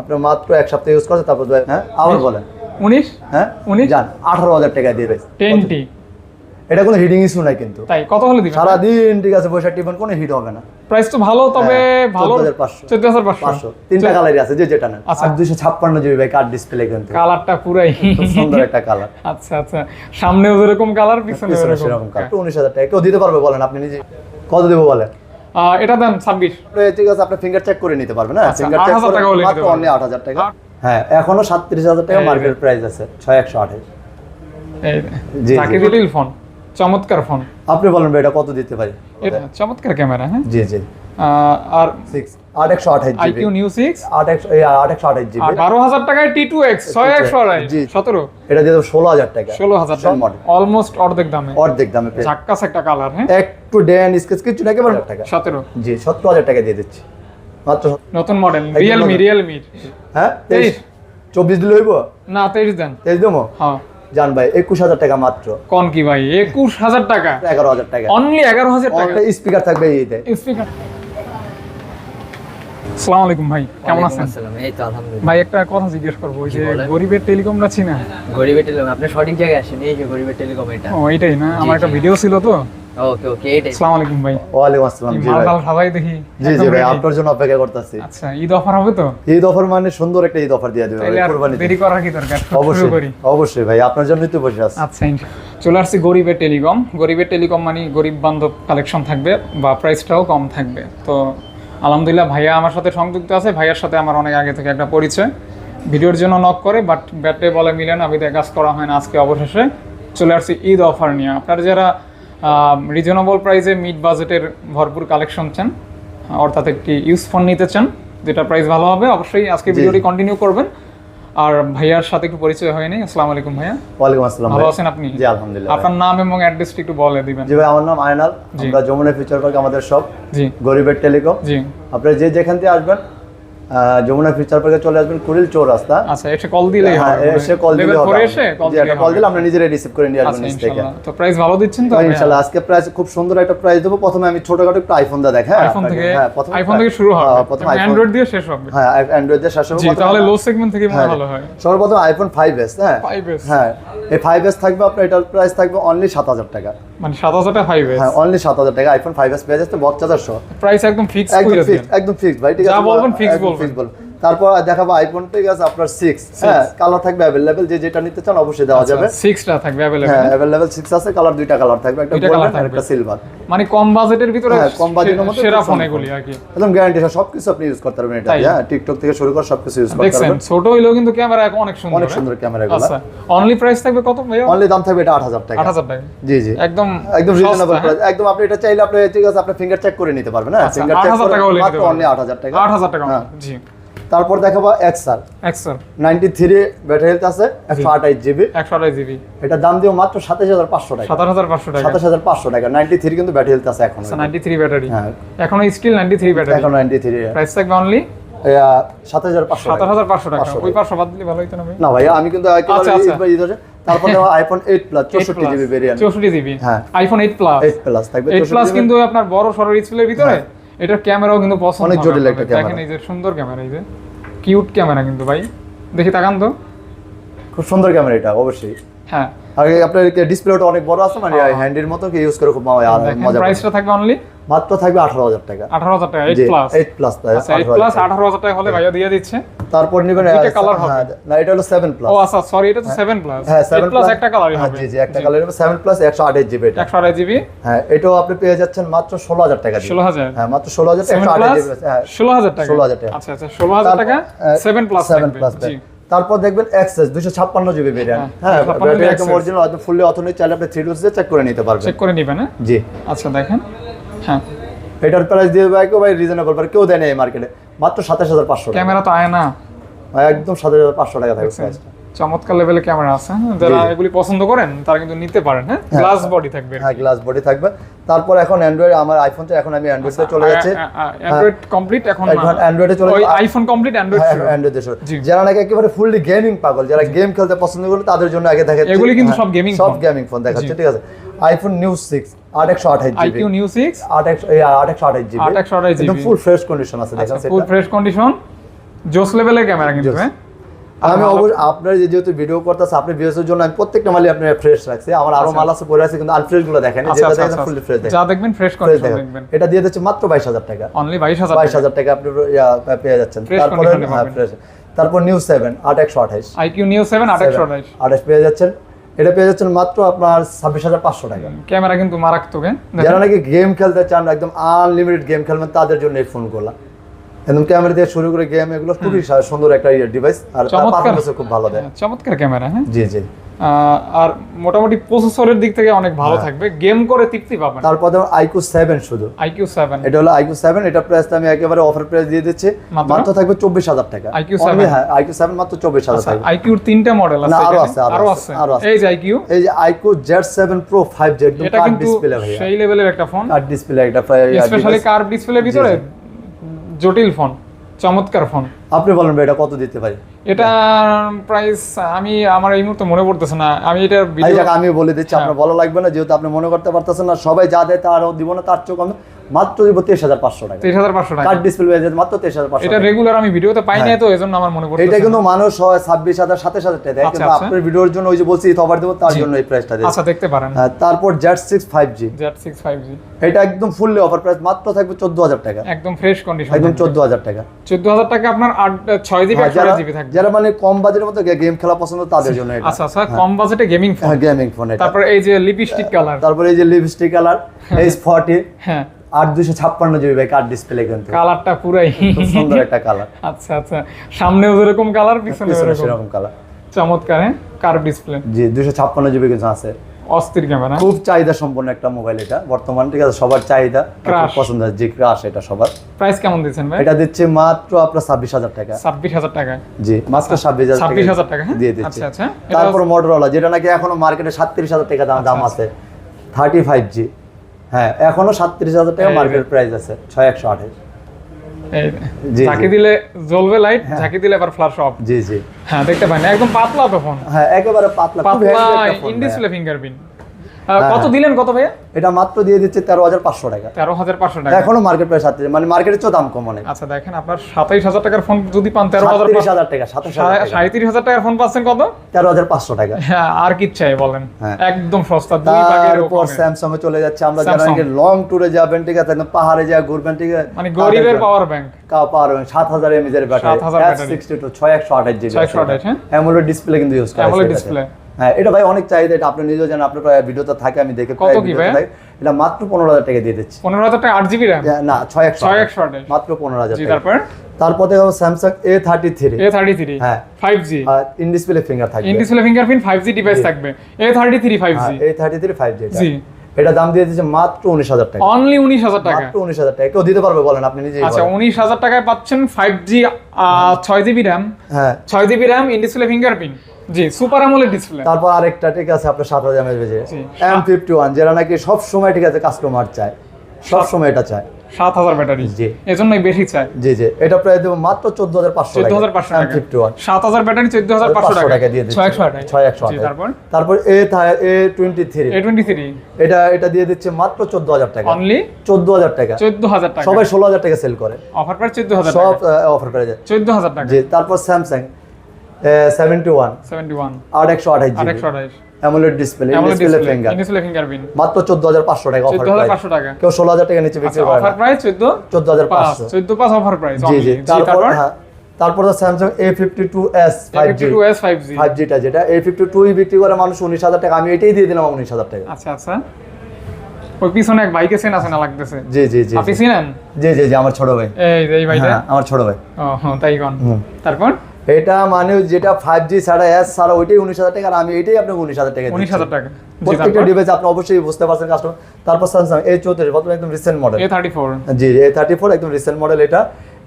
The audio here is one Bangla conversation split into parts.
আপনি মাত্র এক সপ্তাহ ইউজ করছেন তারপর হ্যাঁ? আবার বলেন। উনিশ? হ্যাঁ? উনিশ? যান আঠারো হাজার টাকা দিয়ে রয়েছে টেনটি এটা কোনো হিটিং ইস্যু নাই কিন্তু। তাই কত হলে দিবেন? সারাদিন ঠিক আছে বৈশাখ টিফিন কোনো হিট হবে না। প্রাইস তো ভালো তবে হ্যাঁ, ভালো 14,500 চোদ্দ হাজার পাঁচশো। পাঁচশো। তিনটা কালারই আছে যে যেটা নেন। আচ্ছা। আর দুশো ছাপ্পান্ন জিবি ভাই কার্ড ডিসপ্লে কিন্তু। কালারটা পুরাই সুন্দর একটা কালার আচ্ছা আচ্ছা। সামনেও যেরকম কালার পিছনে এরকম। সেরকম কালার উনিশ হাজার টাকা। কেউ দিতে পারবে বলেন আপনি নিজে কত দেবো বলেন? এটা দেন ছাব্বিশ। আপনি ঠিক আছে আপনি ফিঙ্গার চেক করে নিতে পারবেন হ্যাঁ? আচ্ছা, ফিঙ্গার চেক করে মাত্র অনলি আট হাজার টাকা। হ্যাঁ এখনও সাতত্রিশ হাজার টাকা মার্কেট প্রাইস আছে ছয় একশো আঠাশ। এই জি, চাকি দিলিল ফোন চমৎকার ফোন আপনি বলেন ভাই এটা কত দিতে পারি? এটা চমৎকার ক্যামেরা হ্যাঁ? জি জি। আর সিক্স আট একশো আঠাশ জিবি আইকিউ নিউ জিবি টাকায় জি। এটা দিয়ে টাকা। ষোলো হাজার সব অলমোস্ট অর্ধেক দামে। অর্ধেক দামে ঝাক্কাস একটা কালার হ্যাঁ? একটু ড্যান স্কেচ কিছু না একেবারে টাকা। সতেরো। জি সত্তর হাজার টাকা দিয়ে দিচ্ছি। মাত্র নতুন মডেল রিয়েলমি নতুন। রিয়েলমি হ্যাঁ তেইশ। চব্বিশ দিলে হইব? না তেইশ দেন। তেইশ দেবো? হ্যাঁ। জান ভাই একুশ হাজার টাকা মাত্র। কোন কি ভাই? একুশ হাজার টাকা? এগারো হাজার টাকা। অনলি এগারো হাজার টাকা। একটা স্পিকার থাকবে এইতে স্পিকার আসসালামু আলাইকুম ভাই কেমন আছেন? আসসালাম এই তো আলহামদুলিল্লাহ। ভাই একটা কথা জিজ্ঞেস করব ওই যে গরিবের টেলিকম না গরিবের টেলিকম আপনি সঠিক জায়গায় আসেন এই যে গরিবের টেলিকম এটা। ও এইটাই না? আমার একটা ভিডিও ছিল তো। ওকে ওকে এইটাই আসসালামু আলাইকুম ভাই। ওয়ালাইকুম আসসালাম জি ভাই। সবাই দেখি? জি জি ভাই আপনার জন্য অপেক্ষা করতেছি। আচ্ছা ঈদ অফার হবে তো? ঈদ অফার মানে সুন্দর একটা ঈদ অফার দিয়ে দেবে তাইলে দেরি করার কি দরকার? অবশ্যই অবশ্যই ভাই আপনার জন্যই তো বসে আছি। আচ্ছা চলে আসছি গরিবের টেলিকম। গরিবের টেলিকম মানে গরিব বান্ধব কালেকশন থাকবে বা প্রাইসটাও কম থাকবে। তো আলহামদুলিল্লাহ ভাইয়া আমার সাথে সংযুক্ত আছে। ভাইয়ার সাথে আমার অনেক আগে থেকে একটা পরিচয়। ভিডিওর জন্য নক করে বাট ব্যাটে বলে মিলে না বিদায় কাজ করা হয় না আজকে অবশেষে। চলে আসছি ঈদ অফার নিয়ে। আপনারা যারা রিজনেবল প্রাইসে মিড বাজেটের ভরপুর কালেকশন চান অর্থাৎ একটি ইউজ ফোন নিতে চান যেটা প্রাইস ভালো হবে অবশ্যই আজকে ভিডিওটি কন্টিনিউ করবেন। আর ভাইয়ার সাথে একটু পরিচয় হয়নি আসসালামু আলাইকুম ভাইয়া। ওয়ালাইকুম আসসালাম ভালো আছেন আপনি? জি আলহামদুলিল্লাহ আপনার নাম এবং অ্যাড্রেসটি একটু বলে দিবেন। জি ভাই আমার নাম আয়নাল। আমরা যমুনা ফিউচার পার্ক আমাদের সব জি। গরিবের টেলিকম। জি। আপনারা যে যেখান থেকে আসবেন যমুনা ফিউচার পার্কে চলে আসবেন কুড়িল চৌর রাস্তা আচ্ছা এসে কল দিলেই হ্যাঁ হবে। এসে কল দিলে হবে এসে কল একটা দিলে আমরা নিজেরাই রিসিভ করে নিয়ে আসবেন আচ্ছা থেকে ইনশাআল্লাহ তো প্রাইস ভালো দিচ্ছেন তো? ইনশাআল্লাহ আজকে প্রাইস খুব সুন্দর একটা প্রাইস দেবো। প্রথমে আমি ছোটখাটো একটু আইফোন দা দেখ হ্যাঁ আইফোন থেকে? হ্যাঁ প্রথমে আইফোন থেকে শুরু হবে। হ্যাঁ, প্রথমে অ্যান্ড্রয়েড দিয়ে শেষ হবে। হ্যাঁ অ্যান্ড্রয়েড দিয়ে শাসন জি তাহলে লো সেগমেন্ট থেকে ভালো হয়। সর্বপ্রথম আইফোন ফাইভ এস হ্যাঁ। 5S হ্যাঁ এই ফাইভ এস থাকবে আপনার এটার প্রাইস থাকবে অনলি সাত হাজার টাকা। মানে সাত হাজার টাকা ফাইভ হ্যাঁ অনলি সাত হাজার টাকা। আইফোন ফাইভ এস পেয়ে যাচ্ছে বক্স চার্জার সহ প্রাইস একদম ফিক্স একদম করে ফিক্স একদম ফিক্স ভাই ঠিক যা আছে? বলবেন fix একদম বলবেন। Fix বলবেন। তারপর দেখাবো আইফোন ঠিক আছে আপনার সিক্স হ্যাঁ কালার থাকবে অ্যাভেলেবেল যে যেটা নিতে চান অবশ্যই দেওয়া যাবে। সিক্সটা থাকবে অ্যাভেলেবল হ্যাঁ অ্যাভেলেবেল সিক্স আছে কালার দুইটা কালার থাকবে একটা গোল্ডেন আর একটা সিলভার মানে কম বাজেটের ভিতরে হ্যাঁ, কম এর মধ্যে সেরা ফোন এগুলি আর কি। একদম গ্যারান্টি সবকিছু আপনি ইউজ করতে পারবেন এটা হ্যাঁ টিকটক থেকে শুরু করে সবকিছু ইউজ করতে পারবেন। ছোট হইলেও কিন্তু ক্যামেরা এখন অনেক সুন্দর। অনেক? সুন্দর ক্যামেরা গুলো আচ্ছা অনলি প্রাইস থাকবে কত ভাইয়া? অনলি দাম থাকবে এটা আট হাজার টাকা। আট হাজার টাকা। জি জি। একদম একদম রিজনেবল হ্যাঁ? একদম আপনি এটা চাইলে আপনি ঠিক আছে আপনি ফিঙ্গার চেক করে নিতে পারবেন। হ্যাঁ আচ্ছা, ফিঙ্গার চেক করে মাত্র। অনলি আট হাজার টাকা। আট হাজার টাকা। হ্যাঁ। জি। তারপর দেখাবো XR ninety three battery health আছে একশো আঠাইশ জিবি একশো আড়াই জিবি এটা দাম দিও মাত্র সাতাশ হাজার পাঁচশো টাকা। সাতাশ হাজার পাঁচশো টাকা। সাতাশ হাজার পাঁচশো টাকা। নাইনটি থ্রি কিন্তু ব্যাটারি হেলথ আছে এখন। নাইনটি থ্রি ব্যাটারি হ্যাঁ। এখনও স্টিল নাইনটি থ্রি ব্যাটারি এখন নাইনটি থ্রি প্রাইস থাকবে অনলি সাতাশ হাজার পাঁচশো টাকা। হাজার পাঁচশো টাকা। 500 ওই পাঁচশো বাদ দিলে ভালো হইতো না ভাই। না ভাই আমি কিন্তু তারপর আইফোন এইট প্লাস চৌষট্টি জিবি ভেরিয়েন্ট চৌষট্টি জিবি হ্যাঁ। IPhone eight plus eight plus থাকবে। এইট 64 প্লাস কিন্তু আপনার বড় সরো ডিসপ্লের ভিতরে? এটার ক্যামেরাও কিন্তু পছন্দ অনেক জোরে জটিল একটা ক্যামেরা। দেখেন এই যে সুন্দর ক্যামেরা এই যে কিউট ক্যামেরা কিন্তু ভাই। দেখি তাকান তো। খুব সুন্দর ক্যামেরা এটা অবশ্যই। হ্যাঁ। আর আপনার ডিসপ্লেটা অনেক বড় আছে মানে হ্যান্ডির মতো কি ইউজ করে খুব মজা প্রাইসটা থাকবে অনলি মাত্র থাকবে আঠারো হাজার টাকা। আঠারো হাজার টাকা এইট জি প্লাস এইট প্লাস আচ্ছা এইট প্লাস আঠারো হাজার টাকা হলে ভাইয়া দিয়ে দিচ্ছে। তারপর নিবেন দুইটা colour হবে। হ্যাঁ, না এটা হলো সেভেন প্লাস ও আচ্ছা সরি এটা তো সেভেন প্লাস হ্যাঁ এইট সেভেন প্লাস একটা কালারই হবে। জি জি একটা কালার হবে সেভেন প্লাস একশো আঠাশ জিবি এটা। একশো আড়াই জিবি হ্যাঁ এটাও আপনি পেয়ে যাচ্ছেন মাত্র ষোলো হাজার টাকা দিয়ে। ষোলো হাজার? হ্যাঁ মাত্র ষোলো হাজার সেভেন একশো আঠাশ প্লাস জিবি হ্যাঁ। ষোলো হাজার টাকা? 16,000 টাকা। আচ্ছা আচ্ছা ষোলো হাজার টাকা সেভেন প্লাস সেভেন প্লাস জি। তারপর দেখবেন এক্সেস দুশো ছাপ্পান্ন জিবি ভেরিয়েন্ট হ্যাঁ, হ্যাঁ 256 ব্যাটারি একদম অরিজিনাল একদম ফুললি অথেন্টিক চাইলে আপনি থ্রি ডোজ চেক করে নিতে পারবেন। চেক করে নিবেন হ্যাঁ? জি। আচ্ছা দেখেন। হ্যাঁ। এটার প্রাইস দিয়ে ভাই ভাই রিজনেবল পারে কেউ দেয় না এই মার্কেটে মাত্র সাতাশ হাজার পাঁচশো টাকা। ক্যামেরা তো আয় না। একদম সাতাশ হাজার পাঁচশো টাকা থাকবে প্রাইসটা চমৎকার লেভেলের ক্যামেরা আছে হ্যাঁ? যারা এগুলি পছন্দ করেন তারা কিন্তু নিতে পারেন হ্যাঁ? গ্লাস বডি থাকবে হ্যাঁ গ্লাস বডি থাকবে। তারপর এখন অ্যান্ড্রয়েড আমার আইফোন তো এখন আমি অ্যান্ড্রয়েডে চলে যাচ্ছে। অ্যান্ড্রয়েড কমপ্লিট এখন এখন অ্যান্ড্রয়েডে চলে ওই যাচ্ছে। আইফোন কমপ্লিট অ্যান্ড্রয়েড হ্যাঁ অ্যান্ড্রয়েডে চলে যারা নাকি একেবারে ফুললি গেমিং পাগল যারা গেম খেলতে পছন্দ করে তাদের জন্য আগে দেখাচ্ছি। এগুলি কিন্তু হ্যাঁ, সব গেমিং সব গেমিং ফোন দেখাচ্ছে ঠিক আছে। আইফোন নিউ সিক্স আট একশো আঠাশ জিবি আইকিউ নিউ সিক্স আট একশো এই আট একশো আঠাশ জিবি আট একশো আঠাশ একদম জিবি ফুল ফ্রেশ কন্ডিশন আছে দেখেন ফুল ফ্রেশ কন্ডিশন জোস লেভেলের ক্যামেরা কিন্তু হ্যাঁ? আমি অবশ্যই আপনার যে যেহেতু ভিডিও করতেছে আপনি ভিউসের জন্য আমি প্রত্যেকটা মালই আপনার ফ্রেশ রাখছি। আমার আরও মাল আছে পরে আছে কিন্তু আনফ্রেশগুলো দেখেন। আচ্ছা যেটা আচ্ছা দেখেন আচ্ছা। ফুললি ফ্রেশ দেখেন। যা দেখবেন ফ্রেশ ফ্রেশ কন্ডিশন দেখবেন। এটা দিয়ে দিচ্ছে মাত্র বাইশ হাজার টাকা। অনলি বাইশ হাজার বাইশ হাজার টাকা আপনি পেয়ে যাচ্ছেন। তারপরে এ হ্যাঁ। ফ্রেশ তারপর নিউ সেভেন আট একশো আঠাইশ আইকিউ নিউ সেভেন আট একশো আঠাইশ আঠাইশ পেয়ে যাচ্ছেন। এটা পেয়ে যাচ্ছেন মাত্র আপনার ছাব্বিশ হাজার পাঁচশো টাকা। ক্যামেরা কিন্তু মারাত্মক হ্যাঁ? যারা নাকি গেম খেলতে চান একদম আনলিমিটেড গেম খেলবেন তাদের জন্য এই ফোনগুলো একদম ক্যামেরা দিয়ে শুরু করে গেম এগুলো খুবই সুন্দর একটা ডিভাইস আর চমৎকার। খুব ভালো দেয়। হ্যাঁ, চমৎকার ক্যামেরা হ্যাঁ? জি জি। আর মোটামুটি প্রসেসরের দিক থেকে অনেক ভালো হ্যাঁ। থাকবে। গেম করে তৃপ্তি পাবেন। তারপর যেমন আইকু সেভেন শুধু। আইকিউ সেভেন এটা হলো আইকু সেভেন এটা প্রাইস আমি একেবারে অফার প্রাইস দিয়ে দিচ্ছি। মাত্র? থাকবে চব্বিশ হাজার টাকা। Only 7 হ্যাঁ আইকু সেভেন মাত্র চব্বিশ হাজার টাকা আইকিউর তিনটা মডেল আছে আরও আছে, আরও আরও আছে, আরও আছে। এই যে আইকিউ এই যে iQOO Z seven pro five G একদম এটা কিন্তু ডিসপ্লে ভাইয়া। সেই লেভেলের একটা ফোন কার্ড ডিসপ্লে একটা স্পেশালি কার্ভ ডিসপ্লের ভিতরে জটিল ফোন চমৎকার ফোন। আপনি বলেন ভাই এটা কত দিতে পারি? এটা প্রাইস আমি আমার এই মুহূর্তে মনে পড়তেছে না। আমি এটা এই ভিডিও আমি বলে দিচ্ছি হ্যাঁ। আপনার ভালো লাগবে না যেহেতু আপনি মনে করতে পারতেছেন না সবাই যা দেয় তারও দিব না তার চেয়ে কম। মাত্র দিব তেইশ হাজার পাঁচশো টাকা। তেইশ হাজার পাঁচশো টাকা। কার্ড ডিসপ্লে হয়ে মাত্র তেইশ হাজার পাঁচশো এটা রেগুলার আমি ভিডিওতে পাই নাই তো এজন্য আমার মনে এটা কিন্তু মানুষ হয় ছাব্বিশ হাজার সাতাশ হাজার টাকা দেয়। আচ্ছা, কিন্তু আচ্ছা। আপনার ভিডিওর জন্য ওই যে বলছি অফার দেবো তার জন্য এই প্রাইসটা দিচ্ছি আচ্ছা দেখতে পারেন। হ্যাঁ, তারপর Z six five G Z six five G এটা একদম ফুললি অফার প্রাইস মাত্র থাকবে চোদ্দ হাজার টাকা। একদম ফ্রেশ কন্ডিশন একদম চোদ্দ হাজার টাকা। চোদ্দ হাজার টাকা আপনার আট ছয় জিবি হ্যাঁ, যারা জিবি থাকবে। যারা মানে কম বাজেটের মধ্যে গেম খেলা পছন্দ তাদের জন্য আচ্ছা আচ্ছা কম বাজেটে গেমিং ফোন হ্যাঁ গেমিং ফোন তারপর এই যে লিপস্টিক কালার তারপরে এই যে লিপস্টিক কালার এইচ ফর্টি হ্যাঁ। আট দুশো ছাপ্পান্ন জিবি ভাই কার্ড ডিসপ্লে কিন্তু। কালারটা পুরাই। সুন্দর একটা কালার আচ্ছা আচ্ছা। সামনেও যেরকম কালার পিছনে সেরকম। কালার চমৎকার হ্যাঁ? কার্ভ ডিসপ্লে জি দুশো ছাপ্পান্ন জিবি কিন্তু আছে। অস্থির ক্যামেরা খুব চাহিদা সম্পন্ন একটা মোবাইল এটা। বর্তমান ঠিক আছে সবার চাহিদা। পছন্দ জি ক্রাশ এটা সবার। প্রাইস কেমন দিচ্ছেন ভাই? এটা দিচ্ছে মাত্র আপনার ছাব্বিশ হাজার টাকা। ছাব্বিশ হাজার টাকা। জি মাত্র ছাব্বিশ হাজার ছাব্বিশ হাজার টাকা হ্যাঁ? দিয়ে দিচ্ছি। আচ্ছা আচ্ছা। তারপর মোটরোলা যেটা নাকি এখনও মার্কেটে সাতত্রিশ হাজার টাকা দাম- দাম আচ্ছা, আছে। থার্টি ফাইভ জি হ্যাঁ এখনও সাতত্রিশ হাজার টাকা মার্কেট প্রাইস আছে ছয় একশো আঠাশ। ঝাঁকি। দিলে জ্বলবে লাইট ঝাঁকি দিলে আবার ফ্ল্যাশ অফ জি জি। হ্যাঁ দেখতে পাই না একদম পাতলা তো ফোন হ্যাঁ একেবারে পাতলা ইন ডিসপ্লে ফিঙ্গারপ্রিন্ট হ্যাঁ, কত দিলেন কত ভাইয়া এটা মাত্র দিয়ে দিচ্ছে তেরো হাজার পাঁচশো টাকা তেরো হাজার পাঁচশো টাকা এখনও মার্কেট প্রাইস সাতত্রিশ মানে মার্কেটের চেয়ে দাম কম অনেক আচ্ছা দেখেন আপনার সাতাইশ হাজার টাকার ফোন যদি পান তেরো হাজার হাজার টাকা সাঁত্রিশ হাজার টাকার ফোন পাচ্ছেন কত তেরো হাজার পাঁচশো টাকা হ্যাঁ আর কি চাই বলেন হ্যাঁ। একদম সস্তা দুই তারপর। স্যামসাং এ চলে যাচ্ছে আমরা যারা। লং ট্যুরে যাবেন ঠিক আছে পাহাড়ে যা ঘুরবেন ঠিক আছে মানে গরিবের পাওয়ার ব্যাংক পাওয়ার সাত হাজার এমএজ এর ব্যাটারি 7000 এফ ব্যাটারি। সিক্সটি টু ছয় একশো আঠাশ জিবি 628 হ্যাঁ? অ্যামোলেড ডিসপ্লে কিন্তু ইউজ করা display। এটাতে। হ্যাঁ এটা ভাই অনেক চাহিদা এটা আপনি নিজেও জানেন আপনার ভিডিওতে থাকে আমি দেখে কত কি ভাই? এটা মাত্র পনেরো হাজার টাকা দিয়ে দিচ্ছি। পনেরো হাজার টাকা আট জিবি র্যাম না ছয় একশো ছয়। একশো মাত্র পনেরো হাজার তারপর? তারপর দেখো Samsung A thirty three A thirty three হ্যাঁ। Five G in display finger থাকবে in display fingerprint five G. Device থাকবে। A thirty three five G A thirty three five G জি। এটা দাম দিয়ে দিচ্ছে মাত্র উনিশ হাজার টাকা। অনলি উনিশ হাজার টাকা। মাত্র উনিশ হাজার টাকা। কেউ দিতে পারবে বলেন আপনি নিজেই আচ্ছা। উনিশ হাজার টাকায় পাচ্ছেন ফাইভ জি ছয় জিবি র্যাম হ্যাঁ। ছয় GB RAM in display fingerprint G super আমলের ডিসপ্লে তারপর আরেকটা ঠিক আছে আপনার সাত হাজার বেজে। এম ফিফটি ওয়ান যেটা নাকি সব সময় ঠিক আছে কাস্টমার চায়। সব সময় এটা চায়। সাত হাজার ব্যাটারি জি। এজন্যই বেশি চাই জি জি। এটা প্রায় দেবো মাত্র চোদ্দ হাজার পাঁচশো চোদ্দ হাজার পাঁচশো টাকা। ফিফটি ওয়ান সাত হাজার ব্যাটারি চোদ্দ হাজার পাঁচশো টাকা। দিয়ে দিচ্ছি। ছয় একশো। তারপর? তারপর A A twenty three A twenty three এটা এটা দিয়ে দিচ্ছে মাত্র চোদ্দ হাজার টাকা। অনলি চোদ্দ হাজার টাকা। চোদ্দ হাজার টাকা। সবাই ষোলো হাজার টাকা সেল করে। অফার প্রাইস চোদ্দ হাজার সব অফার যায়। চোদ্দ হাজার টাকা। জি তারপর Samsung seventy one seventy one আট একশো আঠাশ। আর একশো আঠাশ AMOLED display display finger display fingerprint মাত্র চোদ্দ হাজার পাঁচশো টাকা অফার চোদ্দ হাজার পাঁচশো টাকা। কেউ ষোলো হাজার টাকা নিচে বিক্রি করে অফার প্রাইস চোদ্দ? চোদ্দ হাজার পাঁচ পাঁচশো চোদ্দ পাঁচ অফার প্রাইস জি জি। তারপর তারপর Samsung A fifty two S five G S five G five জিটা যেটা। এ ফিফটি টুই বিক্রি করে মানুষ উনিশ হাজার টাকা। আমি এটাই দিয়ে দিলাম উনিশ হাজার টাকা। আচ্ছা আচ্ছা। ওই পিছনে এক বাইকে চেন আছে না লাগতেছে। জি জি জি আপনি চিনেন? জি জি জি আমার ছোট ভাই। এই এই ভাইটা? হ্যাঁ আমার ছোট ভাই। ও হ্যাঁ, তাই কোন। তারপর? এটা মানে যেটা ফাইভ জি ছাড়া এস ছাড়া ওইটাই উনিশ হাজার টাকা আর আমি এটাই আপনাকে উনিশ হাজার টাকা উনিশ হাজার টাকা। প্রত্যেকটা ডিভাইস আপনি অবশ্যই বুঝতে পারছেন কাস্টমার তারপর স্যামসাং এ চৌত্রিশ বর্তমানে একদম recent model A thirty four G A thirty four একদম রিসেন্ট মডেল এটা।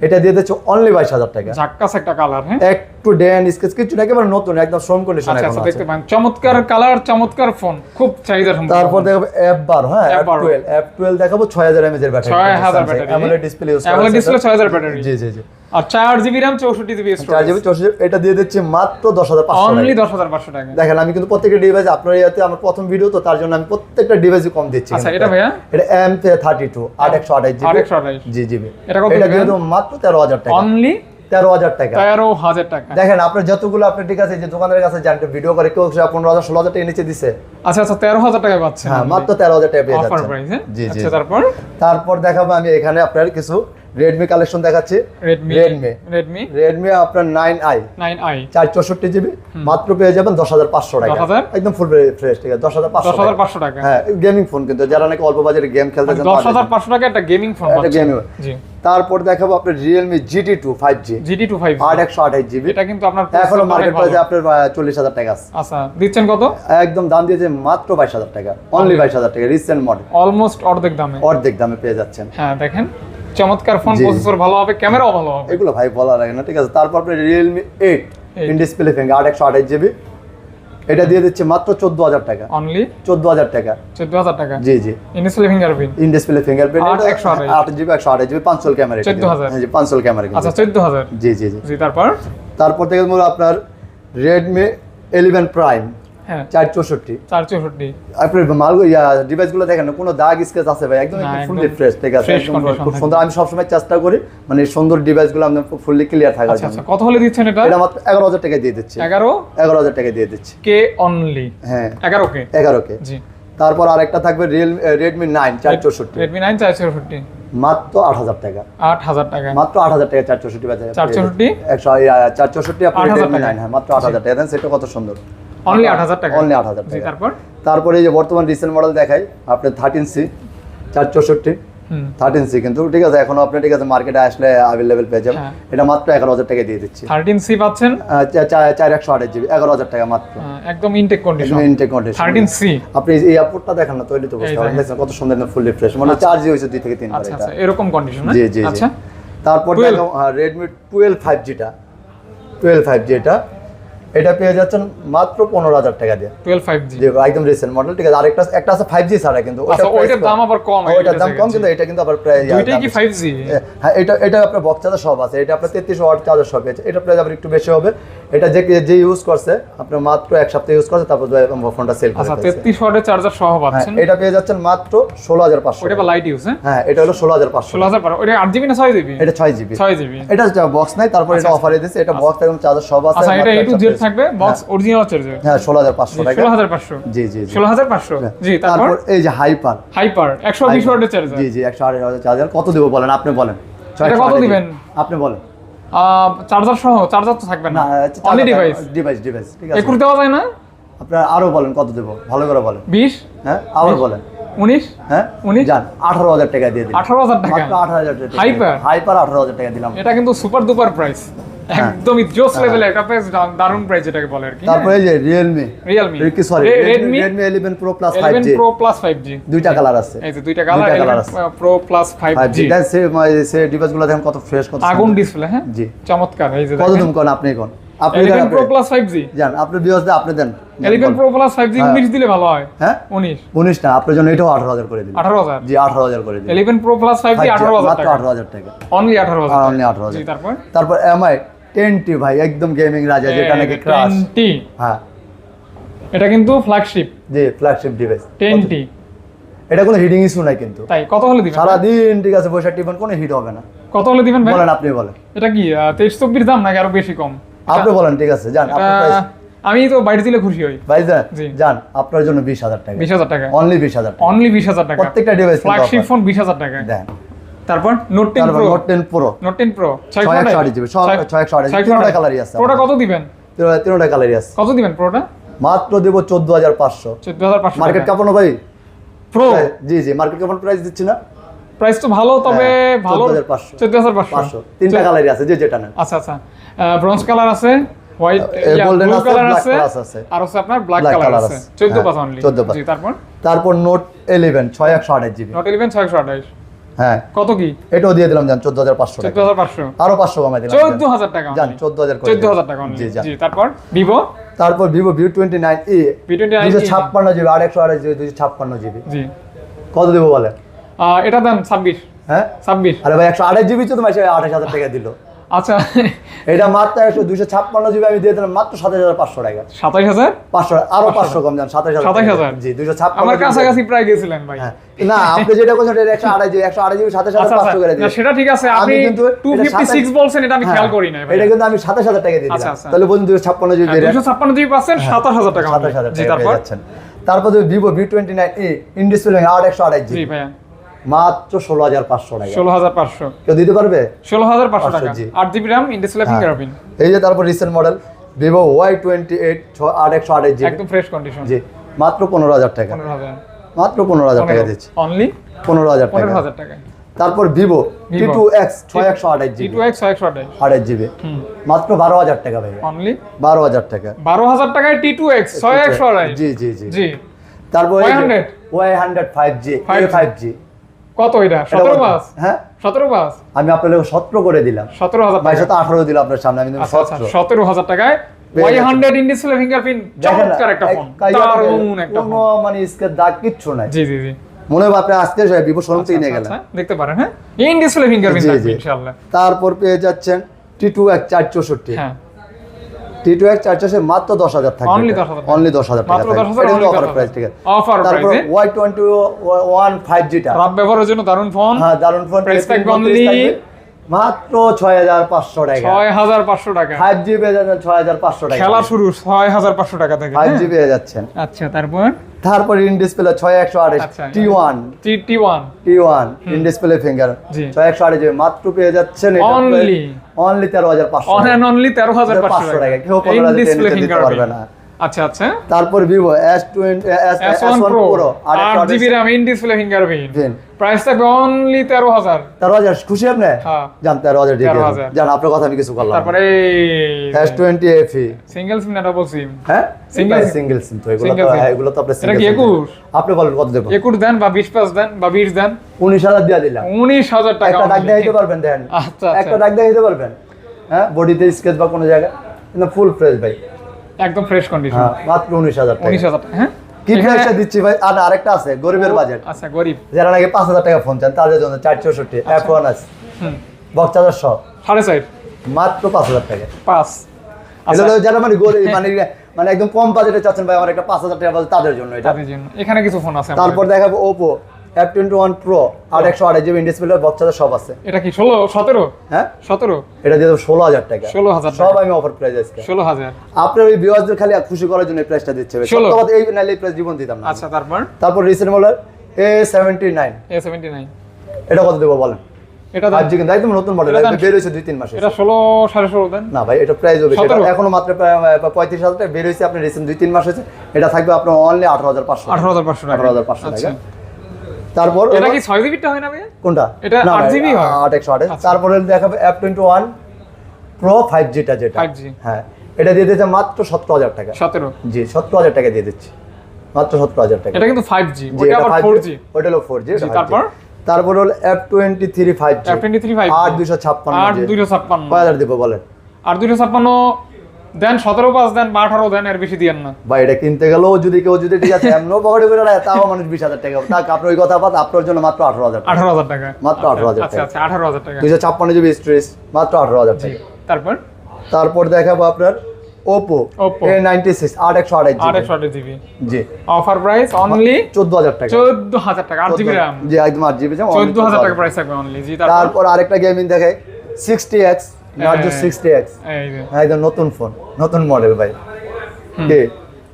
এটা দিয়ে দিচ্ছে অনলি বাইশ হাজার টাকা। একটা কালার হ্যাঁ? একটু ড্যান স্কেচ কিছু না একেবারে নতুন একদম শ্রম কন্ডিশন আচ্ছা আচ্ছা দেখতে পান চমৎকার কালার চমৎকার ফোন খুব চাহিদা সম্পন্ন তারপর দেখাবো বার হ্যাঁ F F12 twelve F twelve দেখাবো ছয় হাজার এর battery 6000 battery. AMOLED display use AMOLED display 6000 battery. জি জি জি। আর চার জিবি র্যাম চৌষট্টি জিবি চার জিবি চৌষট্টি এটা দিয়ে দিচ্ছে মাত্র দশ হাজার পাঁচশো অনলি টাকা দশ হাজার পাঁচশো টাকা। দেখেন আমি কিন্তু প্রত্যেকটা ডিভাইস আপনার ইয়াতে আমার প্রথম ভিডিও তো তার জন্য আমি প্রত্যেকটা ডিভাইসই কম দিচ্ছি আচ্ছা, এটা ভাইয়া? এটা এম থার্টি টু আট একশো আঠাশ জিবি আট একশো আঠাশ। জি জিবি এটা কত এটা দিয়ে মাত্র তেরো হাজার টাকা। অনলি তেরো হাজার টাকা। তেরো হাজার টাকা। দেখেন আপনার যতগুলো আপনি ঠিক আছে যে দোকানের কাছে যান ভিডিও করে কেউ পনেরো হাজার ষোলো হাজার টাকা নিচে দিছে। আচ্ছা আচ্ছা তেরো হাজার টাকা পাচ্ছেন হ্যাঁ মাত্র তেরো হাজার টাকা পেয়ে যাচ্ছেন। হ্যাঁ? জি জি আচ্ছা তারপর? তারপর দেখাবো আমি এখানে আপনার কিছু রেডমি কালেকশন দেখাচ্ছি। রেডমি রেডমি রেডমি রেডমি আপনার নাইন আই নাইন আই চার চৌষট্টি জিবি মাত্র পেয়ে যাবেন দশ হাজার পাঁচশো টাকা। একদম ফুল ফ্রেশ ঠিক আছে দশ হাজার পাঁচশো হাজার পাঁচশো টাকা। হ্যাঁ গেমিং ফোন কিন্তু যারা নাকি অল্প বাজারে গেম খেলতে চান দশ হাজার। পাঁচশো টাকা একটা গেমিং ফোন একটা। জি। তারপর দেখাবো আপনার Realme GT two five G GT two five আট একশো আঠাইশ জিবি এটা কিন্তু আপনার এখনও মার্কেট। প্রাইসে আপনার চল্লিশ হাজার টাকা আছে। আচ্ছা দিচ্ছেন কত? একদম দাম দিয়েছে মাত্র বাইশ হাজার টাকা। অনলি বাইশ হাজার টাকা রিসেন্ট মডেল অলমোস্ট অর্ধেক দামে। অর্ধেক দামে পেয়ে যাচ্ছেন। হ্যাঁ দেখেন। চমৎকার ফোন। প্রসেসর ভালো হবে ক্যামেরাও ভালো হবে। এগুলো ভাই বলা লাগে না ঠিক আছে? তারপর আপনার Realme eight. In display finger আট একশো আঠাইশ জিবি এটা দিয়ে দিচ্ছে মাত্র চোদ্দ হাজার টাকা। অনলি চোদ্দ হাজার টাকা। চোদ্দ হাজার টাকা? জি জি। In display fingerprint in display fingerprint একশো। আট জিবি একশো আঠাইশ জিবি পাঁচশোল ক্যামেরা 14,000 হ্যাঁ জি পাঁচশোল ক্যামেরা আচ্ছা চোদ্দ হাজার। জি জি জি। জি তারপর? তারপর থেকে আপনার রেডমি ইলেভেন প্রাইম হ্যাঁ। চার চৌষট্টি চার চৌষট্টি আপনি মাল ডিভাইসগুলো দেখেন কোনো দাগ স্কেচ আছে ভাই? একদম ফুললি ফ্রেশ ঠিক আছে? fresh একদম condition খুব থাকবে। সুন্দর। আমি সবসময় চেষ্টা করি মানে সুন্দর ডিভাইসগুলো আপনার ফুললি ক্লিয়ার থাকার আচ্ছা জন্য। আচ্ছা। কত হলে দিচ্ছেন এটা? এটা মাত্র এগারো হাজার টাকা দিয়ে দিচ্ছি। এগারো? এগারো হাজার টাকা দিয়ে দিচ্ছি। কে অনলি হ্যাঁ। এগারো কে এগারো কে জি। তারপর আরেকটা থাকবে রিয়েল রেডমি নাইন চার চৌষট্টি রেডমি নাইন চার চৌষট্টি মাত্র আট হাজার টাকা। আট হাজার টাকা। মাত্র আট হাজার টাকা চার চৌষট্টি বাজারে 464? একশো চার চৌষট্টি আপনার 8,000 রেডমি নাইন হ্যাঁ মাত্র আট হাজার টাকা। দেন সেটা কত সুন্দর। অনলি আট হাজার টাকা। অনলি আট হাজার জি টাকা। তারপর? তারপরে এই যে বর্তমান রিসেন্ট মডেল দেখাই আপনার থার্টিন সি চার চৌষট্টি হুম। থার্টিন সি কিন্তু ঠিক আছে এখনও আপনি ঠিক আছে মার্কেটে আসলে অ্যাভেলেবেল পেয়ে যাবেন। হ্যাঁ। এটা মাত্র এগারো হাজার টাকা দিয়ে দিচ্ছি। থার্টিন সি পাচ্ছেন? চার একশো আঠাশ জিবি এগারো হাজার টাকা মাত্র। একদম intact condition intact condition thirteen C আপনি এই এয়ারপোর্টটা দেখেন না তৈরি তো বুঝতে দেখেন। দেখছেন কত সুন্দর না ফুল রিফ্রেশ মানে চার্জ হয়েছে দুই থেকে তিনবার আচ্ছা এটা। আচ্ছা এরকম কন্ডিশন জি জি জি। আচ্ছা। তারপর দেখো রেডমি টুয়েলভ ফাইভ জিটা টুয়েলভ ফাইভ জি এটা এটা পেয়ে যাচ্ছেন মাত্র পনেরো হাজার টাকা দিয়ে। টুয়েলভ ফাইভ জি একদম রিসেন্ট মডেল ঠিক আছে। আরেকটা একটা আছে ফাইভ জি ছাড়া কিন্তু আচ্ছা ওটার ওইটার দাম আবার কম কম। ওইটার দাম কম কিন্তু এটা কিন্তু আবার প্রায় দুইটাই কি ফাইভ জি হ্যাঁ এটা এটা আপনার বক্স চার্জার সব আছে এটা আপনার তেত্রিশ ওয়াট চার্জার সব আছে এটা প্রায় আবার একটু বেশি হবে। এটা যে যে ইউজ করছে আপনার মাত্র এক সপ্তাহ ইউজ করছে তারপর ফোনটা সেল করে আচ্ছা ফেলছে। তেত্রিশ ওয়াটের চার্জার সহ হ্যাঁ পাচ্ছেন। এটা পেয়ে যাচ্ছেন মাত্র ষোলো হাজার পাঁচশো লাইট ইউজ হ্যাঁ? হ্যাঁ এটা হলো ষোলো হাজার পাঁচশো ষোলো হাজার পার ওটা আট জিবি না ছয় জিবি এটা ছয় জিবি ছয় জিবি এটা বক্স নাই তারপর এটা অফারে দিচ্ছে এটা বক্স এবং চার্জার সব আছে আচ্ছা এটা এ টু জেড থাকবে বক্স অরিজিনাল চার্জার হ্যাঁ ষোলো হাজার পাঁচশো টাকা। ষোলো হাজার পাঁচশো? জি জি জি। ষোলো হাজার পাঁচশো? জি তারপর? তারপর এই যে হাইপার হাইপার একশো বিশ ওয়াটের চার্জার জি জি একশো আড়াই হাজার চার্জার কত দেবো বলেন? আপনি বলেন। এটা কত দিবেন? আপনি বলেন। চার্জার সহ চার্জার তো থাকবে না। অনলি ডিভাইস ডিভাইস ডিভাইস ঠিক আছে। একুশ দেওয়া যায় না? আপনারা আরও বলেন কত দেব? ভালো করে বলেন। বিশ? হ্যাঁ আবার বলেন। উনিশ? হ্যাঁ উনিশ? যান আঠারো হাজার টাকা দিয়ে দিন আঠারো হাজার টাকা। মাত্র আঠারো হাজার টাকা হাইপার হাইপার আঠারো হাজার টাকা দিলাম। এটা কিন্তু সুপার দুপার প্রাইস। একদমই জোস লেভেলের একটা প্রাইস দারুণ প্রাইস যেটাকে বলে আর কি। তারপরে এই যে রিয়েলমি রিয়েলমি কি sorry eleven pro plus five eleven G pro plus five G দুইটা কালার আছে। এই যে দুইটা কালার দুইটা colour eleven pro plus five five G G সে ডিভাইসগুলো দেখেন কত ফ্রেশ কত আগুন ডিসপ্লে হ্যাঁ? জি। চমৎকার এই যে কত দাম কোন আপনি কোন আপনি দেন ইলেভেন প্রো আপনি। প্লাস ফাইভ জি যান আপনি বিয়স আপনি দেন। Eleven pro plus five G হ্যাঁ। দিলে ভালো হয়। হ্যাঁ? উনিশ। উনিশ না আপনার জন্য এটাও আঠারো হাজার করে দিন আঠারো হাজার? জি আঠারো হাজার করে দিন eleven pro plus five G আঠারো হাজার মাত্র টাকা। আঠারো হাজার টাকা। অনলি আঠারো হাজার আর টাকা। অনলি আঠারো জি হাজার তারপর? তারপর এমআই টেন টি ভাই একদম গেমিং রাজা যেটা নাকি ক্রাশ টি হ্যাঁ। এটা কিন্তু ফ্ল্যাগশিপ জি ফ্ল্যাগশিপ ডিভাইস টেন টি এটা কোনো হিটিং ইস্যু নাই কিন্তু। তাই কত হলে দিবেন সারাদিন ঠিক আছে বৈশাখ টিফন কোনো হিট হবে না। কত হলে দিবেন ভাই? বলেন আপনি বলেন। এটা কি তেইশ চব্বিশ দাম নাকি আরও বেশি কম? আপনি বলেন ঠিক আছে যান আপনার এটা price- আমি তো বাইরে দিলে খুশি হই। ভাই যান জি। যান আপনার জন্য বিশ হাজার টাকা। বিশ হাজার টাকা। অনলি বিশ হাজার টাকা। অনলি বিশ হাজার টাকা। প্রত্যেকটা ডিভাইস ফ্ল্যাগশিপ ফোন বিশ হাজার টাকা। দেন। তারপর নোট টেন তারপর pro note ten pro note ten pro ছয় ছয় একশো আঠাশ জিবি তিনটা কালারই আছে প্রোটা কত দিবেন? তিনটা- কালারই আছে। কত দিবেন প্রোটা মাত্র দেবো চোদ্দ হাজার পাঁচশো। হাজার পাঁচশো মার্কেট কাপানো ভাই প্রো জি জি মার্কেট কাপানো প্রাইস দিচ্ছি না? প্রাইস তো ভালো তবে হ্যাঁ, ভালো। 14,500 চোদ্দ হাজার পাঁচশো। পাঁচশো। তিনটা কালারই আছে যে যেটা নেন। আচ্ছা আচ্ছা। ব্রোঞ্জ কালার আছে হোয়াইট আছে, কালার আছে আছে। আর হচ্ছে আপনার ব্ল্যাক কালার আছে। আছে। হ্যাঁ, অনলি 14 পাঁচ। জি তারপর? তারপর নোট ইলেভেন ছয় একশো জিবি। নোট হ্যাঁ। কত কি? এটাও দিয়ে দিলাম জান চোদ্দ হাজার পাঁচশো চোদ্দ টাকা হাজার পাঁচশো। আরও পাঁচশো কমাই দিলাম চোদ্দ হাজার টাকা জান চোদ্দ হাজার চোদ্দ। হাজার টাকা জি জি তারপর ভিভো? তারপর Vivo V twenty nine e V twenty দুশো ছাপ্পান্ন জিবি আর একশো আঠাশ জিবি দুশো ছাপ্পান্ন জিবি। জি। কত দেবো বলে? এটা দেন ছাব্বিশ। হ্যাঁ? ছাব্বিশ। আরে ভাই একশো আঠাশ জিবি তো তোমার আঠাশ হাজার টাকা দিল। আচ্ছা। এটা মাত্র একশো ছাপ্পান্ন জিবি আমি দিয়ে দিলাম মাত্র সাতাশ হাজার পাঁচশো টাকা। সাতাশ হাজার? পাঁচশো আরও পাঁচশো কম যান সাতাশ সাতাশ হাজার? জি দুইশো ছাপ্পান্ন আমার কাছাকাছি প্রায় গেছিলেন ভাই। হ্যাঁ। না আপনি যেটা করছেন এটা একশো আড়াই জিবি একশো আড়াই জিবি সাতাশ হাজার আচ্ছা পাঁচশো করে আচ্ছা। সেটা ঠিক আছে। আপনি কিন্তু টু ফিফটি সিক্স বলছেন এটা আমি হ্যাঁ, খেয়াল করি নাই ভাই। এটা কিন্তু আমি সাতাশ হাজার টাকা দিয়ে আচ্ছা, দিলাম। তাহলে বলুন দুশো ছাপ্পান্ন জিবি দুশো ছাপ্পান্ন জিবি পাচ্ছেন সাতাশ হাজার টাকা সাতাশ হাজার টাকা তারপর? Vivo V twenty nine e in display আট একশো আড়াই জিবি। ভাইয়া। মাত্র ষোলো হাজার পাঁচশো টাকা। ষোলো হাজার পাঁচশো। কেউ দিতে পারবে? ষোলো হাজার পাঁচশো টাকা। আট জিবি র্যাম ইন্ডিসপ্লে হ্যাঁ। ফিঙ্গারপ্রিন্ট এই যে তারপর recent model Vivo Y twenty eight আট একশো আড়াই জিবি। একদম ফ্রেশ কন্ডিশন জি মাত্র পনেরো হাজার টাকা। মাত্র পনেরো হাজার টাকা দিচ্ছি অনলি পনেরো হাজার টাকা। হাজার টাকা তারপর ভিভো টি টু এক্স ছয় একশো আঠাশ জিবি। টু এক্স একশো আঠাশ। আঠাশ জিবি। মাত্র বারো হাজার টাকা ভাই অনলি বারো হাজার টাকা। বারো হাজার টাকায় টি টু এক্স ছয় একশো আড়াই জি জি জি। জি। তারপর Y100 Y hundred. Five G five G. কত এটা? সতেরো হ্যাঁ? সতেরো পাস আমি আপনাদের সতেরো করে দিলাম। সতেরো হাজার বাইশ আঠারো দিলাম আপনার সামনে আমি আচ্ছা আচ্ছা সতেরো। হাজার টাকায় ওয়াই হান্ড্রেড ফিঙ্গারপ্রিন্ট চমৎকার একটা এক ফোন দারুণ একটা মানে স্কের দাগ কিচ্ছু নাই। জি জি জি। মনে হয় আপনি আজকে ভিভো শোরুম থেকে নিয়ে গেলেন। আচ্ছা, দেখতে পারেন হ্যাঁ। ইন ডিসপ্লে ফিঙ্গারপ্রিন্ট জি, ইনশাআল্লাহ। তারপর পেয়ে যাচ্ছেন টি টু এক চার চৌষট্টি। হ্যাঁ। টি টু এক চার মাত্র দশ হাজার থাকবে। Only 10,000 অনলি দশ হাজার টাকা অফার প্রাইস ঠিক আছে অফার তারপর ওয়াই টোয়েন্টি ওয়ান ফাইভ জিটা ব্যবহারের জন্য দারুণ ফোন হ্যাঁ দারুণ ফোন only মাত্র ছয় হাজার পাঁচশো টাকা। ছয় হাজার পাঁচশো টাকা। ফাইভ জি পেয়ে যাচ্ছেন ছয় হাজার পাঁচশো টাকা। খেলা শুরু ছয় হাজার পাঁচশো টাকা থেকে ফাইভ জি? পেয়ে যাচ্ছেন। আচ্ছা তারপর? তারপর ইন ডিসপ্লে ছয় একশো আঠাশ T one T one T one in display finger ছয় একশো আঠাশ মাত্র পেয়ে যাচ্ছেন। অনলি তেরো হাজার পাঁচশো অনলি তেরো হাজার পাঁচশো টাকা। টাকা। কেউ পনেরো হাজার দিতে পারবে না। আচ্ছা আচ্ছা। তারপর Vivo S twenty S S one pro আট GB RAM in display fingerprint price থাকবে অনলি তেরো হাজার। তেরো হাজার খুশি আপনি? হ্যাঁ। জান তেরো হাজার ঠিক 13,000 জান আপনার কথা আমি কিছু করলাম তারপরে এস টোয়েন্টি এফি সিঙ্গেল সিম না ডবল সিম হ্যাঁ? সিঙ্গেল সিঙ্গেল সিম তো এগুলো তো এগুলো তো আপনার এটা কি 21? আপনি বলেন কত দেবো? একুশ দেন বা বিশ পাঁচ দেন বা বিশ দেন। উনিশ হাজার দিয়ে দিলাম। উনিশ হাজার টাকা একটা ডাক। দেখাইতে পারবেন দেখেন আচ্ছা একটা আচ্ছা ডাক দেখাইতে পারবেন। হ্যাঁ? বডিতে স্কেচ বা কোনো জায়গায়। কিন্তু ফুল ফ্রেশ ভাই। একদম ফ্রেশ কন্ডিশন হ্যাঁ মাত্র উনিশ হাজার টাকা। উনিশ হাজার টাকা হ্যাঁ? কি এখানে- দিচ্ছি ভাই? আর আরেকটা আছে গরিবের বাজেট আচ্ছা গরিব। যারা নাকি পাঁচ হাজার টাকা ফোন চান তাদের জন্য চার চৌষট্টি এফ ওয়ান আছে। হুম। বক্স চার্জার সহ। সাড়ে চার মাত্র পাঁচ হাজার টাকা। পাঁচ। আচ্ছা। যারা মানে গরিব মানে মানে একদম কম বাজেটে চাচ্ছেন ভাই আমার একটা পাঁচ হাজার টাকা বাজেট তাদের জন্য এটা। তাদের জন্য। এখানে কিছু ফোন আছে। তারপর দেখাবো ওপো টোয়েন্টি ওয়ান প্রো আর একশো আড়াই জিবি ডিসপ্লে চার্জার সব আছে। এটা কি ষোলো সতেরো? হ্যাঁ? সতেরো? এটা দিয়ে ষোলো হাজার টাকা। 16,000 সব আমি অফার প্রাইস আজকে। ষোলো হাজার। আপনার ওই ভিউয়ারদের খালি খুশি করার জন্য এই প্রাইসটা দিচ্ছে। ভাই। 16 সত্য কথা, এই নাইলে এই প্রাইস জীবন দিতাম না আচ্ছা তারপর? তারপর recent model A seventy nine A seventy nine এটা কত দেবো বলেন? এটা ফাইভ কিন্তু একদম নতুন মডেল বের হয়েছে দুই তিন মাসে এটা ষোলো সাড়ে ষোলো দেন। না ভাই এটা প্রাইস হবে এখনও মাত্র প্রায়, পঁয়ত্রিশ হাজার টাকা। বের হয়েছে আপনি রিসেন্ট দুই তিন মাস হয়েছে। এটা থাকবে আপনার অনলি আঠারো হাজার পাঁচশো আঠারো হাজার পাঁচশো আঠারো হাজার পাঁচশো আচ্ছা। টাকা। তারপর এটা কি ছয় জিবিটা হয় না ভাই কোনটা? এটা 8 ভাই, GB হয়? আট একশো আঠাশ আচ্ছা। তারপরে দেখাবে টোয়েন্টি ওয়ান প্রো ফাইভ জিটা যেটা। 5G হ্যাঁ এটা দিয়ে দিচ্ছে মাত্র সতেরো হাজার টাকা। সতেরো? জি সতেরো হাজার টাকা দিয়ে দিচ্ছি। মাত্র সতেরো হাজার টাকা। এটা কিন্তু ফাইভ জি জি ওটা এটা আবার 5G ফোর জি ওটা হলো ফোর জি জি, তারপর? তারপর হলো টোয়েন্টি থ্রি ফাইভ আট দুশো ছাপ্পান্ন দুইশো ছাপ্পান্ন। কয় হাজার দেবো বলেন? আর দুইশো ছাপ্পান্ন দেন সতেরো পাঁচ দেন বা আঠারো দেন এর বেশি দিয়েন না। বা এটা কিনতে গেলেও যদি কেউ যদি ঠিক আছে এমনও পকেটে করে তাও মানুষ বিশ হাজার টাকা। তাক আপনার ওই কথা আপনার জন্য মাত্র আঠারো হাজার আঠারো হাজার টাকা। মাত্র 18,000 আচ্ছা টাকা। আচ্ছা আঠারো হাজার টাকা। দুইশো ছাপ্পান্ন জিবি স্ট্রেস মাত্র আঠারো হাজার টাকা। তারপর? তারপর দেখাবো আপনার Oppo Oppo। A ninety six আট একশো আট একশো জিবি। জি। অফার প্রাইস অনলি চোদ্দ হাজার টাকা। চোদ্দ হাজার টাকা আট জিবি র্যাম জি একদম আট জিবি চোদ্দ হাজার টাকা প্রাইস থাকবে অনলি জি তারপর? আরেকটা গেমিং দেখাই sixty X Narzo. Sixty X এই যে। একদম নতুন ফোন নতুন মডেল ভাই। কে?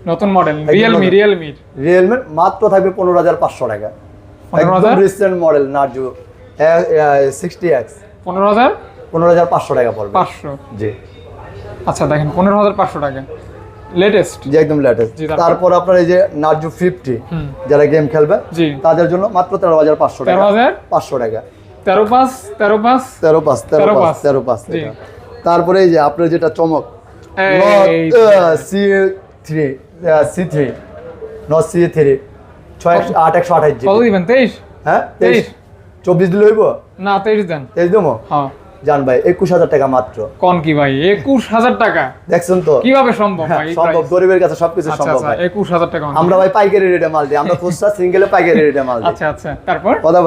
নতুন মডেল রিয়েলমি রিয়েলমি রিয়েলমি মাত্র থাকবে পনেরো হাজার পাঁচশো টাকা। 15,000? একদম recent model Narzo sixty X পনেরো হাজার? পনেরো হাজার পাঁচশো টাকা পড়বে। পাঁচশো। জি। আচ্ছা দেখেন পনেরো হাজার পাঁচশো টাকা। লেটেস্ট জি একদম লেটেস্ট তারপর? আপনার এই যে নার্জো ফিফটি যারা গেম খেলবে তাদের জন্য মাত্র তেরো হাজার পাঁচশো টাকা। হাজার? পাঁচশো টাকা। তেরো পাঁচ তেরো পাঁচ? তেরো পাঁচ তেরো পাঁচ। তেরো পাঁচ তারপরে এই যে আপনার যেটা চমক C three C three not C three ছয় আট একশো আঠাশ কত দিবেন তেইশ? হ্যাঁ তেইশ। তেইশ। চব্বিশ দিলে হইব? না তেইশ দেন। তেইশ দেবো? হ্যাঁ। জান ভাই একুশ হাজার টাকা মাত্র। কোন কি ভাই? একুশ হাজার টাকা? দেখছেন তো? কীভাবে সম্ভব হ্যাঁ, ভাই সম্ভব। গরিবের কাছে সবকিছু আচ্ছা সম্ভব আচ্ছা ভাই। একুশ হাজার টাকা আমরা ভাই পাইকারি রেটে মাল দিই আমরা খুচরা সিঙ্গেলে পাইকারি রেটে মাল দিই। আচ্ছা আচ্ছা। তারপর? কথা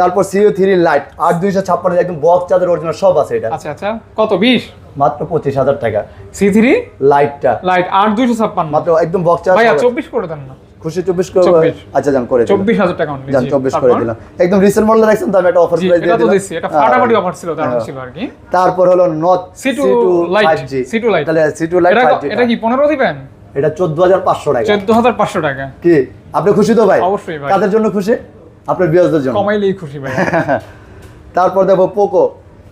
তারপর সিও থ্রি লাইট আট দুইশো ছাপ্পান্ন একদম বক্স চার্জার অরিজিনাল সব আছে এটা। আচ্ছা আচ্ছা। কত বিশ? মাত্র পঁচিশ হাজার টাকা। সি থ্রি লাইটটা লাইট আট দুইশো ছাপ্পান্ন। মাত্র একদম বক্স চার্জার চব্বিশ করে দেন না। খুশি চব্বিশ করে আচ্ছা যান করে চব্বিশ হাজার টাকা যান চব্বিশ করে তারপর? দিলাম। একদম রিসেন্ট মডেল রাখছেন তো আমি একটা অফার প্রাইস দিয়ে দিলাম। এটা। ফাটাফাটি অফার ছিল দারুণ। ছিল আর কি। তারপর হলো not C2 Lite, C2 Lite। তাহলে সি টু লাইট এটা এটা কি পনেরো দিবেন? এটা চোদ্দ হাজার পাঁচশো টাকা। চোদ্দ হাজার পাঁচশো টাকা। কি? আপনি খুশি তো ভাই? অবশ্যই ভাই। কাদের জন্য খুশি? আপনার বিয়াজদের জন্য। কমাইলেই খুশি ভাই। তারপর দেখো পোকো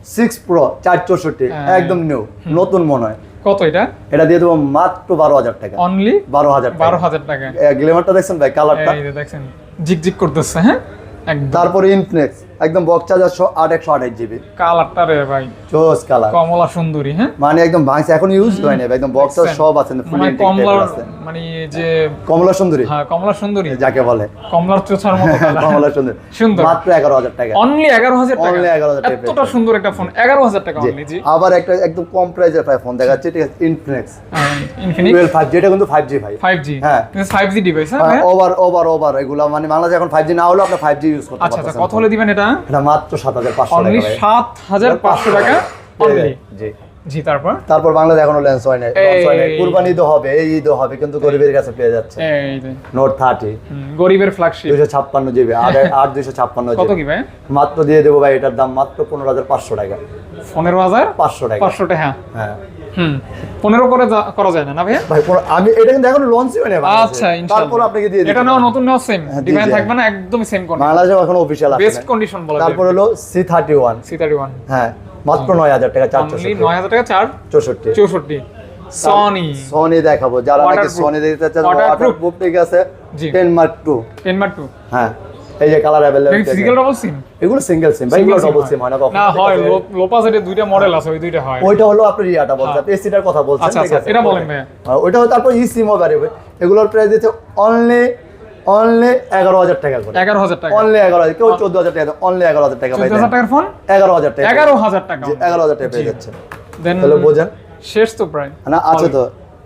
সিক্স প্রো চার চৌষট্টি হ্যাঁ। একদম নিউ নতুন মনে হয়। কত এটা? এটা দিয়ে দেবো মাত্র বারো হাজার টাকা। অনলি বারো হাজার বারো টাকা। হাজার টাকা গ্লেমারটা দেখছেন ভাই কালারটা এই জিক জিক করতেছে হ্যাঁ? তারপর তারপরে ইনফিনিক্স একদম বক্স চার্জার আট একশো আঠাশ জিবি কালারটা রে ভাই। চোস কালার কমলা সুন্দরী হ্যাঁ? মানে একদম ভাঙছে এখন ইউজ হয় না একদম বক্স? সব আছে মানে কমলার মানে যে কমলা সুন্দরী? হ্যাঁ কমলা সুন্দরী। যাকে বলে। কমলার চোছার মতো কমলা সুন্দরী। সুন্দর। মাত্র এগারো হাজার টাকা। অনলি এগারো হাজার টাকা। Only 11,000 টাকা এতটা সুন্দর একটা ফোন এগারো হাজার টাকা অনলি জি। আবার একটা একদম কম প্রাইসের ফোন দেখাচ্ছে ঠিক আছে ইনফিনিক্স ইনফিনিক্স টুয়েলভ ফাইভ জিটা কিন্তু ফাইভ জি ভাই। ফাইভ জি হ্যাঁ। ফাইভ জি ডিভাইস হ্যাঁ ওভার ওভার ওভার এগুলো। মানে বাংলাদেশে এখন ফাইভ জি না হলেও আপনি ফাইভ জি ইউজ করতে আচ্ছা আচ্ছা কত হলে দিবেন এটা? এটা মাত্র টাকা টাকা জি। জি তারপর? তারপর বাংলাদেশ এখনও লেন্স হয় launch হয় এই- কুরবানি ঈদও হবে এই ঈদও হবে কিন্তু গরিবের কাছে পেয়ে যাচ্ছে। এই নোট থার্টি হুম, গরিবের ফ্ল্যাগশিপ দুইশো ছাপ্পান্ন জিবি আর আট দুইশো ছাপ্পান্ন কত কি ভাই? মাত্র দিয়ে দেবো ভাই এটার দাম মাত্র পনেরো হাজার পাঁচশো টাকা। পনেরো হাজার পাঁচশো টাকা। পাঁচশো টাকা হ্যাঁ। হুম। পনেরো করে করা যায় না না ভাইয়া? ভাই আমি এটা কিন্তু এখন লঞ্চই আচ্ছা তারপর আপনাকে দিয়ে দিতে এটা নাও নতুন নাও সেম হ্যাঁ, জি, ডিমান্ড জি। থাকবে না একদম সেম কোন বাংলাদেশে এখন অফিসিয়াল আছে বেস্ট কন্ডিশন বলা তারপর হলো C thirty one C thirty one হ্যাঁ মাত্র নয় হাজার টাকা চার অনলি নয় হাজার টাকা চার চৌষট্টি। চৌষট্টি। সনি সনি দেখাবো। যারা নাকি সনি দিতে চান ওয়াটারপ্রুফ ঠিক আছে। জি। Ten mark two ten mark two হ্যাঁ। এই যে colour available physical double SIM এগুলো সিঙ্গেল সিম ভাই এগুলো ডবল সিম হয়। না কখনো। না হয় আছে? লোপা দুইটা মডেল আছে ওই দুইটা হয়। ওইটা হলো আপনার ইয়াটা বলছেন এসিটার কথা বলছেন আচ্ছা, আচ্ছা, এটা বলেন ভাইয়া। হ্যাঁ, ওইটা হলো তারপর ই সিমও বেরোবে এগুলোর প্রাইস দিচ্ছে অনলি অনলি এগারো হাজার টাকা করে। এগারো হাজার টাকা। অনলি এগারো হাজার কেউ চোদ্দ হাজার টাকা অনলি এগারো হাজার টাকা চোদ্দ হাজার টাকার ফোন এগারো হাজার টাকা। এগারো হাজার টাকা। এগারো হাজার টাকা পেয়ে যাচ্ছে। তাহলে বোঝেন। শেষ তো প্রায়। না আছে তো।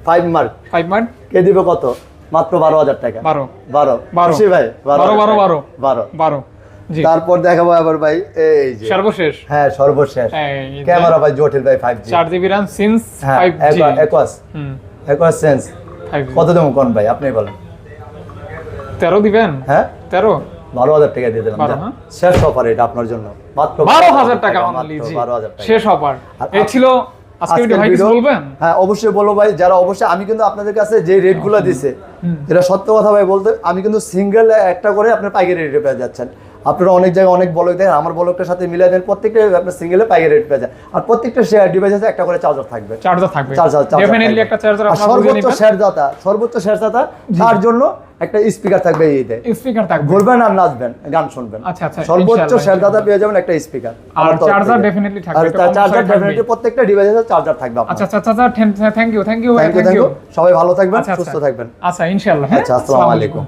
ফাইভ মার্ক ফাইভ মার্ক কে দিবে কত? মাত্র বারো হাজার টাকা। বারো। বারো। বারো। ভাই? বারো, বারো, বারো। বারো। বারো। তারপর দেখাবো আবার ভাই এই যে। সর্বশেষ? হ্যাঁ সর্বশেষ। ক্যামেরা ভাই জটিল ভাই ফাইভ জি চার জিবি র্যাম সিন্স হ্যাঁ five G Aquos Aquos sense কত দেবো কোন ভাই আপনি বলেন। তেরো দিবেন? হ্যাঁ। তেরো? বারো হাজার টাকা দিয়ে দিলাম। হ্যাঁ। শেষ অফার এটা আপনার জন্য। মাত্র বারো হাজার টাকা বারো হাজার শেষ অফার আপ- ছিল হ্যাঁ অবশ্যই ভাই যারা অবশ্যই আমি কিন্তু আপনাদের কাছে যে রেটগুলো দিছে যেটা সত্য কথা ভাই বলতে আমি কিন্তু সিঙ্গেল একটা করে আপনার পাইকারি রেটে পেয়ে যাচ্ছেন। আপনারা অনেক জায়গায় অনেক বলক দেখেন আমার বলকটার সাথে মিলাই দেন প্রত্যেকটা আপনার সিঙ্গেলে পাইকারি রেট পেয়ে যায় আর প্রত্যেকটা শেয়ার ডিভাইসে একটা করে চার্জার থাকবে। চার্জার থাকবে। চার্জার ডেফিনেটলি সর্বোচ্চ শেয়ার দাতা সর্বোচ্চ শেয়ার দাতা তার জন্য একটা স্পিকার থাকবে এই ঈদে। স্পিকার থাকবে। ঘুরবেন আর নাচবেন গান শুনবেন। আচ্ছা, আচ্ছা, সর্বোচ্চ ইনশাআল্লাহ, শেয়ার দাতা পেয়ে যাবেন একটা স্পিকার আর চার্জার definitely থাকবে, আর চার্জার ডেফিনেটলি প্রত্যেকটা ডিভাইসে চার্জার থাকবে আচ্ছা আচ্ছা আচ্ছা thank you thank you thank you সবাই ভালো থাকবেন আচ্ছা সুস্থ আচ্ছা থাকবেন। আচ্ছা ইনশাআল্লাহ হ্যাঁ আচ্ছা আসসালামু আলাইকুম।